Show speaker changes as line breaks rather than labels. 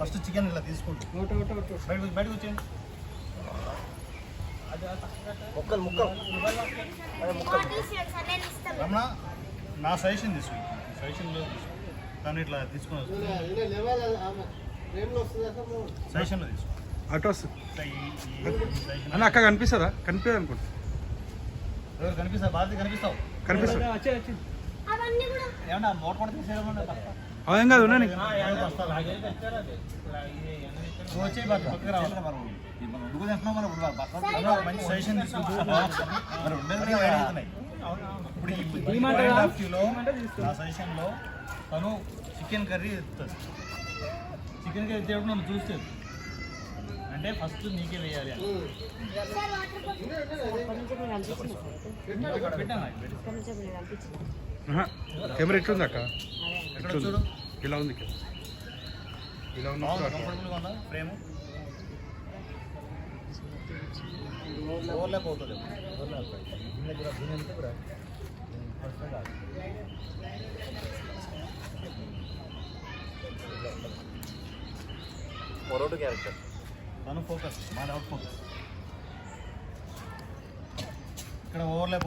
First chicken ఇలా తీసుకుంటూ. బయటకు బయటకు వచ్చేయండి. ముక్కలు ముక్కలు. రమణ నా సజెషన్ తీసుకో. సజెషన్లో కానీ ఇట్లా తీసుకొని సజెషన్లో తీసుకో.
అటు వస్తుంది. అన్న అక్క కనిపిస్తుందా? కనిపించదు అనుకుంటా.
ఎవరు కనిపిస్తావు? బాధ్యత కనిపిస్తావు
కనిపిస్తుంది
అవన్నీ కూడా.
ఏమన్నా మూట కూడా తీసేయడం
అదేం కాదు.
ఇప్పుడు సజెషన్లో తను చికెన్ కర్రీ ఎత్తుంది చికెన్ కర్రీ ఎత్తేటప్పుడు నన్ను చూస్తే అంటే ఫస్ట్ నీకే వేయాలి.
కెమెరా ఎట్లుంది అక్క?
ఎక్కడ
ఎట్లుంది?
చూడు.
ఇలా ఉంది. ఇలా
ఉందా ఫ్రేమ్? ఓవర్లాప్ అవుతుంది. మొరోటు క్యారెక్టర్ తను ఫోకస్ మాది అవుట్ ఫోకస్ ఇక్కడ ఓవర్లాప్